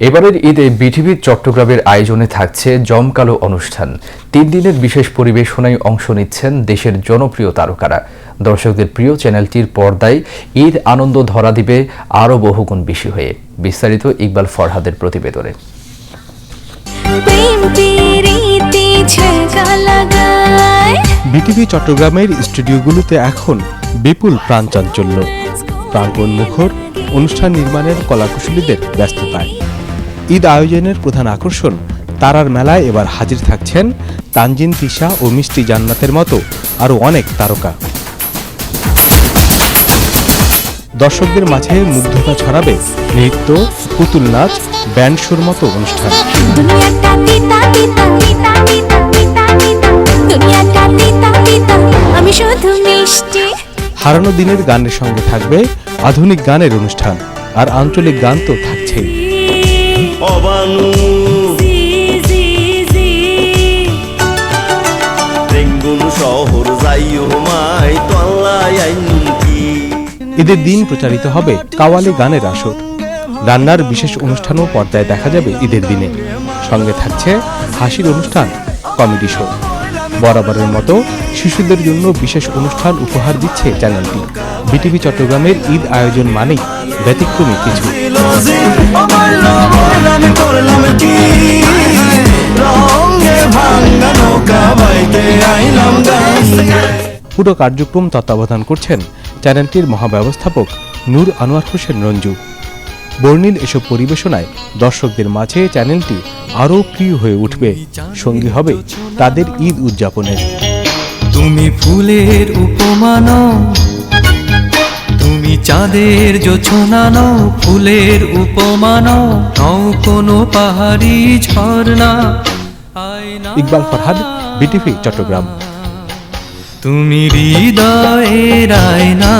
এবারের ঈদে বিটিভি চট্টগ্রামের আয়োজনে থাকছে জমকালো অনুষ্ঠান। তিন দিনের বিশেষ পরিবেশনায় অংশ নিচ্ছেন দেশের জনপ্রিয় তারকারা। দর্শকদের প্রিয় চ্যানেলটির পর্দায় ঈদ আনন্দ ধরা দিবে আরও বহুগুণ বেশি হয়ে। বিস্তারিত ইকবাল ফরহাদের প্রতিবেদনে। বিটিভি চট্টগ্রামের স্টুডিওগুলোতে এখন বিপুল প্রাণ চাঞ্চল্য। প্রাঙ্গণ মুখর অনুষ্ঠান নির্মাণের কলাকুশলীদের ব্যস্ততায়। ঈদ আয়োজনের প্রধান আকর্ষণ। তারার মেলায় এবার হাজির থাকছেন তানজিন তিশা ও মিষ্টি জান্নাতের মতো আরও অনেক তারকা। দর্শকদের মাঝে মুগ্ধতা ছড়াবে নৃত্য পুতুল নাচ ব্যান্ড শোর মতো অনুষ্ঠান। হারানো দিনের গানের সঙ্গে থাকবে আধুনিক গানের অনুষ্ঠান। আর আঞ্চলিক গান তো থাকছেই অবানু। রেঙ্গুন শহর যাইও মাই তল্লাই আইনকি। ঈদের দিন প্রচারিত হবে কাওয়ালি গানের আসর। রান্নার বিশেষ অনুষ্ঠানও পর্দায় দেখা যাবে ঈদের দিনে। সঙ্গে থাকছে হাসির অনুষ্ঠান কমেডি শো। বরাবরের মতো শিশুদের জন্য বিশেষ অনুষ্ঠান উপহার দিচ্ছে চ্যানেলটি। বিটিভি চট্টগ্রামের ঈদ আয়োজন মানেই ব্যতিক্রমী কিছু। পুরো কার্যক্রম তত্ত্বাবধান করছেন চ্যানেলটির মহাব্যবস্থাপক নূর আনোয়ার হোসেন রঞ্জু। বর্ণিল এসব পরিবেশনায় দর্শকদের মাঝে চ্যানেলটি আরও প্রিয় হয়ে উঠবে। সঙ্গী হবে তাদের ঈদ উদযাপনের। তুমি ফুলের উপমানো চাঁদের জোছনানো ফুলের উপমানো নও কোনো পাহাড়ি ঝর্ণা। ইকবাল ফরহাদ বিটিভি চট্টগ্রাম। তুমি হৃদয়ের আয়না।